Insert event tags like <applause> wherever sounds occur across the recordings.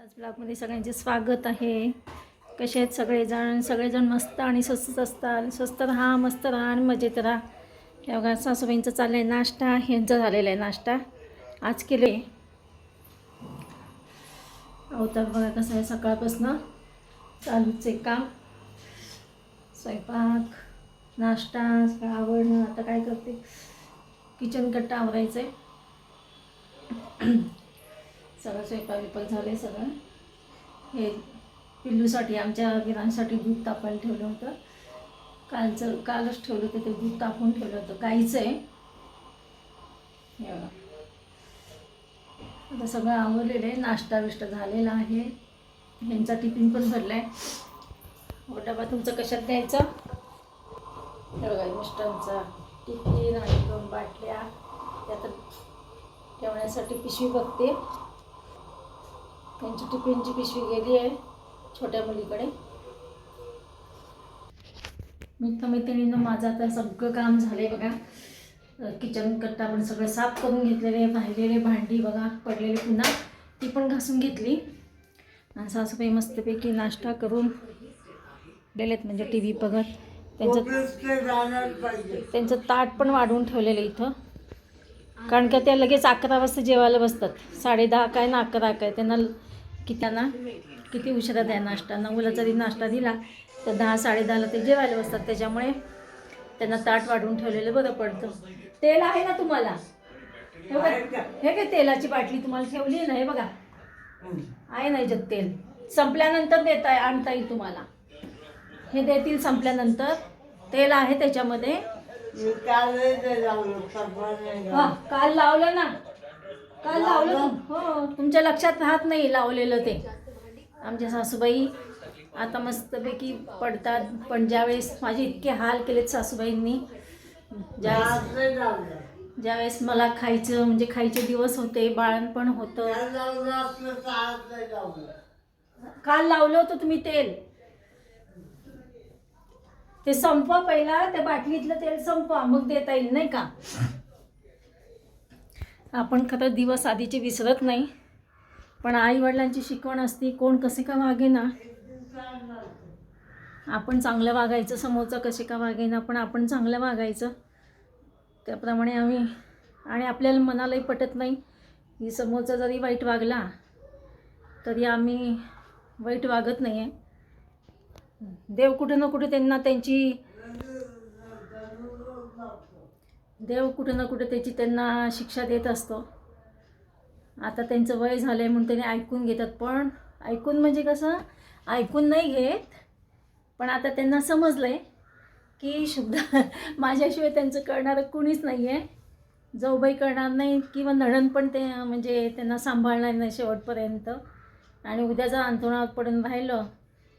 आज ब्लॉगमध्ये सगळ्यांचे स्वागत आहे. कसे आहेत सगळेजण? सगळेजण मस्त आणि स्वस्त असतात. स्वस्त राहा मस्त राहा आणि मजेत राहा. हे बघा चाललं आहे नाश्ता. ह्यांचा झालेला आहे नाश्ता. आज केले. अवतार बघा कसं आहे सकाळपासनं चालूच आहे काम. स्वयंपाक नाश्ता सगळं आवडणं आता काय करते? किचन कट्टा आवरायचं आहे सगळं स्वयंपाक बिपाक झालं आहे सगळं. हे पिल्लूसाठी आमच्या विरांसाठी दूध तापायला ठेवलं होतं. कालचं कालच ठेवलं होतं ते दूध तापून ठेवलं होतं. गाईचं आहे. आता सगळं आवरलेलं आहे. नाश्ता बिष्टा झालेला आहे. ह्यांचा टिफिन पण भरला आहे डबा तुमचं कशात द्यायचं? हे बघा मिस्टरांचा टिफिन आणि दोन बाटल्या. त्यात ठेवण्यासाठी पिशवी बघते. त्यांची टिफिनची पिशवी गेली आहे छोट्या मुलीकडे. मित्रमैत्रिणीनं माझं आता सगळं काम झालं आहे बघा किचन कट्टा पण सगळं साफ करून घेतलेले राहिलेले भांडी बघा पडलेले पुन्हा ती पण घासून घेतली. आणि सासूबाई मस्तपैकी नाश्ता करून गेलेत म्हणजे टी व्ही बघत. त्यांचं त्यांचं ताट पण वाढवून ठेवलेलं इथं. कारण का त्या लगेच अकरा वाजता जेवायला बसतात. साडे दहा काय ना अकरा काय त्यांना की त्यांना किती उशिरा द्या नाश्ता. नऊला जरी नाश्ता दिला तर दहा साडे दहाला ते जेवायला बसतात. त्याच्यामुळे त्यांना ताट वाढवून ठेवलेलं बरं पडतं. तेल आहे ना तुम्हाला? हे हे काय तेलाची बाटली तुम्हाला ठेवली आहे ना? हे बघा. आहे ना याच्यात तेल. संपल्यानंतर देता आणता येईल तुम्हाला. हे देतील संपल्यानंतर. तेल आहे त्याच्यामध्ये. हा काल लावलं ना? काल लावलं? हो तुमच्या लक्षात राहत नाही लावलेलं ते. आमच्या सासूबाई आता मस्तपैकी पडतात पण ज्यावेळेस माझे इतके हाल केलेत सासूबाईंनी ज्यावेळेस ज्यावेळेस मला खायचं म्हणजे खायचे दिवस होते बाळणपण होतं. काल लावलं होतं तुम्ही तेल. ते संपवा पहिला त्या बाटलीतलं तेल संपवा मग देता येईल नाही का? आपण खरं दिवस आधीचे विसरत नाही. पण आईवडिलांची शिकवण असती कोण कसे का वागे ना? आपण चांगलं वागायचं समोरचं कसे का वागे ना? पण आपण चांगलं वागायचं. त्याप्रमाणे आम्ही आणि आपल्याला मनालाही पटत नाही. की समोरचा जरी वाईट वागला तरी आम्ही वाईट वागत नाही आहे देव कुठे ना कुठे त्यांना त्यांची देव कुठे ना कुठे त्याची त्यांना शिक्षा देत असतो. आता त्यांचं वय झालं आहे म्हणून त्यांनी ऐकून घेतात पण ऐकून म्हणजे कसं ऐकून नाही घेत पण आता त्यांना समजलं आहे की शुद्ध <laughs> माझ्याशिवाय त्यांचं करणारं कुणीच नाही आहे जाऊबाई करणार नाही किंवा नणन पण ते म्हणजे त्यांना सांभाळणार नाही शेवटपर्यंत. आणि उद्या जर अंतरुणावर पडून राहिलं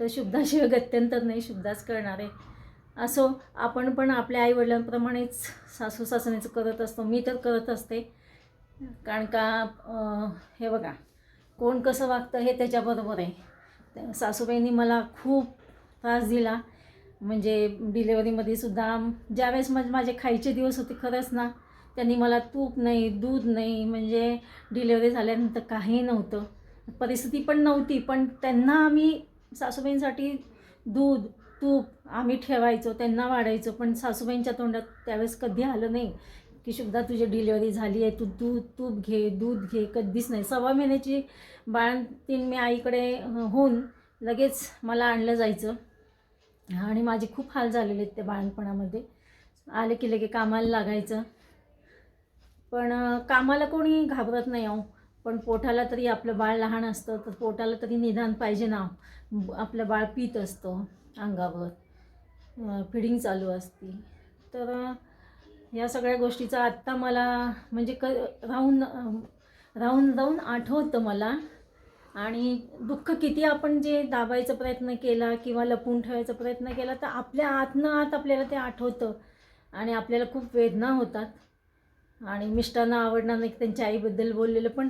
तर शुद्धाशिवाय गत्यंतर नाही शुद्धाच करणार आहे असो आपण पण आपल्या आईवडिलांप्रमाणेच सासू सासण्याचं करत असतो. मी तर करत असते. कारण का हे बघा कोण कसं वागतं हे त्याच्याबरोबर आहे. सासूबाईंनी मला खूप त्रास दिला. म्हणजे डिलेवरीमध्ये सुद्धा ज्यावेळेस माझे माझे खायचे दिवस होते खरंच ना त्यांनी मला तूप नाही दूध नाही म्हणजे डिलेवरी झाल्यानंतर काही नव्हतं. परिस्थिती पण नव्हती पण त्यांना आम्ही सासूबाईंसाठी दूध तूप आम्ही ठेवायचो त्यांना वाढायचो पण सासूबाईंच्या तोंडात त्यावेळेस कधी आलं नाही की शुभदा तुझी डिलिव्हरी झाली आहे तू दूध तूप घे दूध घे कधीच नाही. सव्वा महिन्याची बाळंतीण मी आईकडे होऊन लगेच मला आणलं जायचं. आणि माझे खूप हाल झालेले आहेत त्या बाळणपणामध्ये आले की लगे कामाला लागायचं. पण कामाला कोणी घाबरत नाही अहो. पण पोटाला तरी आपलं बाळ लहान असतं तर पोटाला तरी निदान पाहिजे ना. आपलं बाळ पित असतं. अंगावर फिडिंग चालू असती. तर या सगळ्या गोष्टीचा आत्ता मला म्हणजे क राहून राहून राहून आठवतं मला. आणि दुःख किती आपण जे दाबायचा प्रयत्न केला किंवा लपून ठेवायचा प्रयत्न केला तर आपल्या आतनं आत आपल्याला ते आठवतं. आणि आपल्याला खूप वेदना होतात. आणि मिष्टांना आवडणार नाही की त्यांच्या आईबद्दल बोललेलं पण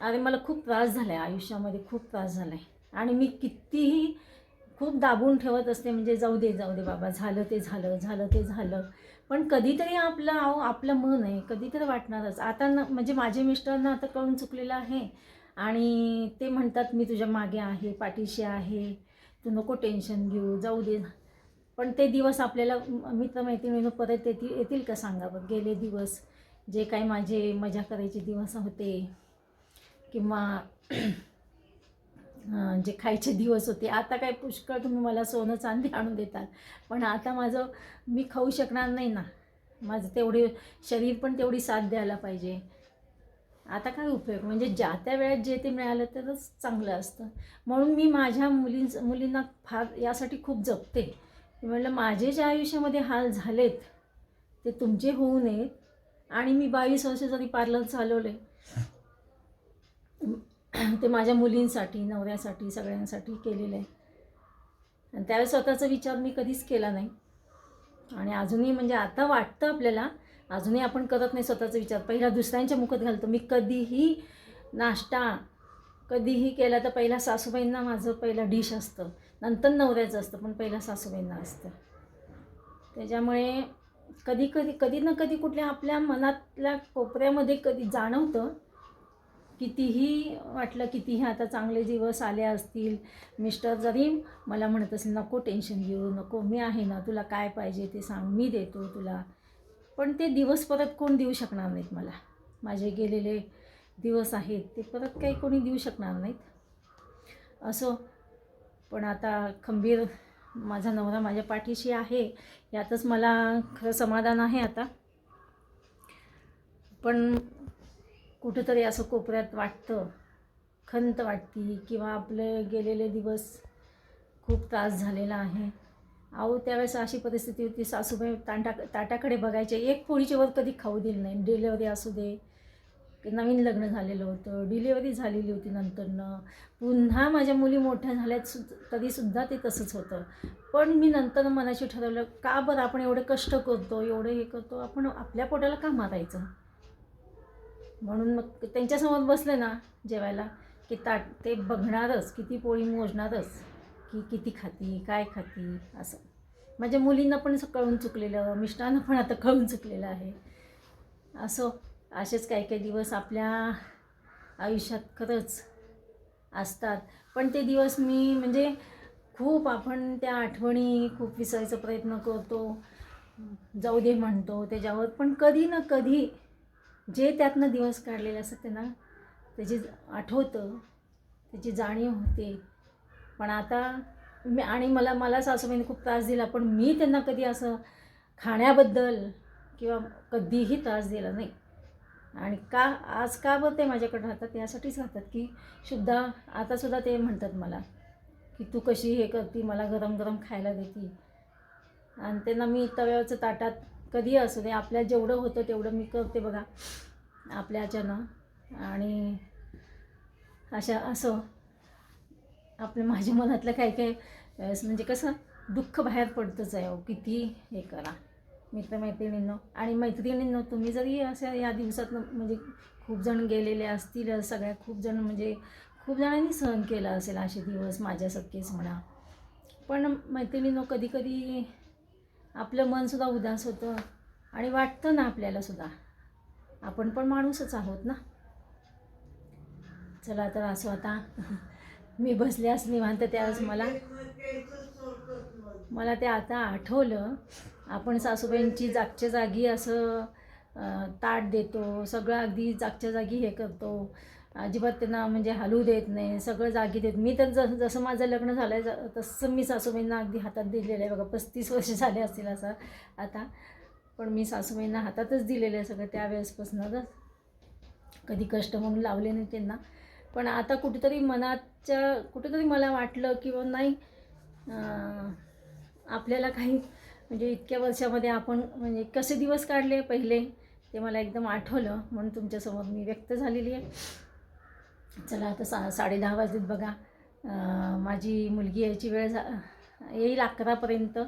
अरे मला खूप त्रास झाला आहे आयुष्यामध्ये खूप त्रास झाला आहे आणि मी कितीही खूप दाबून ठेवत असते म्हणजे जाऊ दे जाऊ दे बाबा झालं ते झालं झालं ते झालं. पण कधीतरी आपलं अहो आपलं मन आहे कधीतरी वाटणारच. आता न म्हणजे माझे मिस्टरांना आता कळून चुकलेलं आहे आणि ते म्हणतात मी तुझ्या मागे आहे पाठीशी आहे तू नको टेन्शन घेऊ जाऊ दे. पण ते दिवस आपल्याला मित्रमैत्रिणीनं परत येतील येतील का सांगा बघ गेले दिवस जे काही माझे मजा करायचे दिवस होते किंवा जे खायचे दिवस होते आता काय पुष्कळ तुम्ही मला सोनं चांदी आणून देतात. पण आता माझं मी खाऊ शकणार नाही ना. माझं तेवढे शरीर पण तेवढी साथ द्यायला पाहिजे. आता काय उपयोग? म्हणजे ज्या त्या वेळेत जे ते मिळालं तरच चांगलं असतं. म्हणून मी माझ्या मुलींच मुलींना फार यासाठी खूप जपते. म्हटलं म्हणलं माझे ज्या आयुष्यामध्ये हाल झालेत ते तुमचे होऊ नयेत. आणि मी बावीस वर्ष जरी पार्लर चालवले ते माझ्या मुलींसाठी नवऱ्यासाठी सगळ्यांसाठी केलेलं आहे. आणि त्यावेळेस स्वतःचा विचार मी कधीच केला नाही. आणि अजूनही म्हणजे आता वाटतं आपल्याला अजूनही आपण करत नाही स्वतःचा विचार. पहिला दुसऱ्यांच्या मुखात घालतो. मी कधीही नाश्ता कधीही केला तर पहिला सासूबाईंना माझं पहिलं डिश असतं. नंतर नवऱ्याचं असतं पण पहिला सासूबाईंना असतं. त्याच्यामुळे कधी कधी कधी ना कधी कुठल्या आपल्या मनातल्या कोपऱ्यामध्ये कधी जाणवतं कितीही वाटलं कितीही आता चांगले दिवस आले असतील मिस्टर जरी मला म्हणत असेल नको टेन्शन घेऊ नको मी आहे ना तुला काय पाहिजे ते सांग मी देतो तुला. पण ते दिवस परत कोण देऊ शकणार नाहीत मला. माझे गेलेले दिवस आहेत ते परत काही कोणी देऊ शकणार नाहीत. असो पण आता खंबीर माझा नवरा माझ्या पाठीशी आहे यातच मला खरं समाधान आहे आता. पण कुठंतरी असं कोपऱ्यात वाटतं खंत वाटती किंवा आपले गेलेले दिवस खूप त्रास झालेला आहे. अहो त्यावेळेस अशी परिस्थिती होती सासूबाई तांटा ताटाकडे बघायचे. एक पोळीचे वर कधी खाऊ दिलं नाही. डिलेवरी असू दे नवीन लग्न झालेलं होतं डिलेवरी झालेली होती नंतरनं. पुन्हा माझ्या मुली मोठ्या झाल्यात सु तरीसुद्धा ते तसंच होतं. पण मी नंतर मनाशी ठरवलं का बरं आपण एवढे कष्ट करतो एवढं हे करतो आपण आपल्या पोटाला का मारायचं? म्हणून मग त्यांच्यासमोर बसले ना जेवायला की ताट ते बघणारच किती पोळी मोजणारच की किती खाती काय खाती असं. माझ्या मुलींना पण कळून चुकलेलं मिस्टरांना पण आता कळून चुकलेलं आहे. असं असेच काही काही दिवस आपल्या आयुष्यात खरंच असतात. पण ते दिवस मी म्हणजे खूप आपण त्या आठवणी खूप विसरायचा प्रयत्न करतो. जाऊ दे म्हणतो त्याच्यावर. पण कधी ना कधी जे त्यातनं दिवस काढलेले असतात त्यांना त्याची आठवतं त्याची जाणीव होते. पण आता मी आणि मला मला सासूबाईने खूप त्रास दिला पण मी त्यांना कधी असं खाण्याबद्दल किंवा कधीही त्रास दिला नाही. आणि का आज का बरं ते माझ्याकडे राहतात यासाठीच राहतात की सुद्धा आतासुद्धा ते म्हणतात मला की तू कशी हे करती मला गरम गरम खायला देती. आणि त्यांना मी तव्यावरचं ताटात कधी असू दे आपल्या जेवढं होतं तेवढं मी करते बघा. आपल्या याच्यानं आणि अशा असं आपल्या माझ्या मनातलं काय काय म्हणजे कसं दुःख बाहेर पडतंच आहे अहो किती हे करा. मित्रमैत्रिणींनो आणि मैत्रिणींनो तुम्ही जरी अशा या दिवसात म्हणजे खूप जण गेलेले असतील सगळ्या खूप जण म्हणजे खूप जणांनी सहन केलं असेल असे दिवस माझ्यासारखेच म्हणा. पण मैत्रिणींनो कधी कधी आपलं मनसुद्धा उदास होतं आणि वाटतं ना आपल्याला सुद्धा. आपण पण माणूसच आहोत ना? चला तर असं आता <laughs> मी बसले असं निवांत त्यावेळेस मला. मला ते आता आठवलं. आपण सासूबाईंची जागच्या जागी असं ताट देतो. सगळं अगदी जागच्या जागी हे करतो. अजिबात त्यांना म्हणजे हलू देत नाही सगळं जागी देत. मी तर जसं जसं माझं लग्न झालं आहे तसं मी सासूबाईंना अगदी हातात दिलेलं आहे. बघा पस्तीस वर्ष झाले असतील असं आता. पण मी सासूबाईंना हातातच दिलेलं आहे सगळं त्यावेळेसपासूनच कधी कष्ट म्हणून लावले नाही त्यांना. पण आता कुठेतरी मनाच्या कुठेतरी मला वाटलं किंवा नाही आपल्याला काही म्हणजे इतक्या वर्षामध्ये आपण म्हणजे कसे दिवस काढले पहिले ते मला एकदम आठवलं म्हणून तुमच्यासमोर मी व्यक्त झालेली आहे. चला आता सा साडे दहा वाजलेत बघा. माझी मुलगी यायची वेळ झा येईल अकरापर्यंत.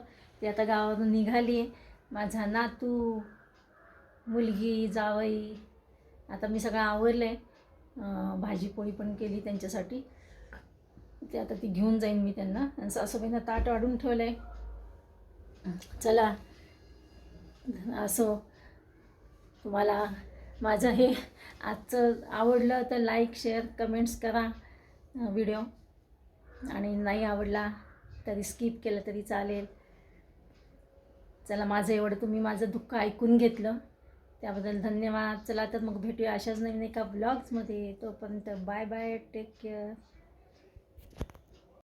ती आता गावावरून निघाली आहे. माझा नातू मुलगी जावई आता मी सगळं आवरलं आहे भाजीपोळी पण केली त्यांच्यासाठी. ते आता ती घेऊन जाईन मी त्यांना. आणि सासूबाईंना ताट वाढून ठेवलं आहे चला. असो तुम्हाला माझं हे आजचं आवडलं तर लाईक शेअर कमेंट्स करा व्हिडिओ आणि नाही आवडला तरी स्किप केलं तरी चालेल. चला माझं एवढं. तुम्ही माझं दुःख ऐकून घेतलं. त्याबद्दल धन्यवाद. चला तर मग भेटूया अशाच नवीन एका ब्लॉग्समध्ये तोपर्यंत बाय बाय टेक केअर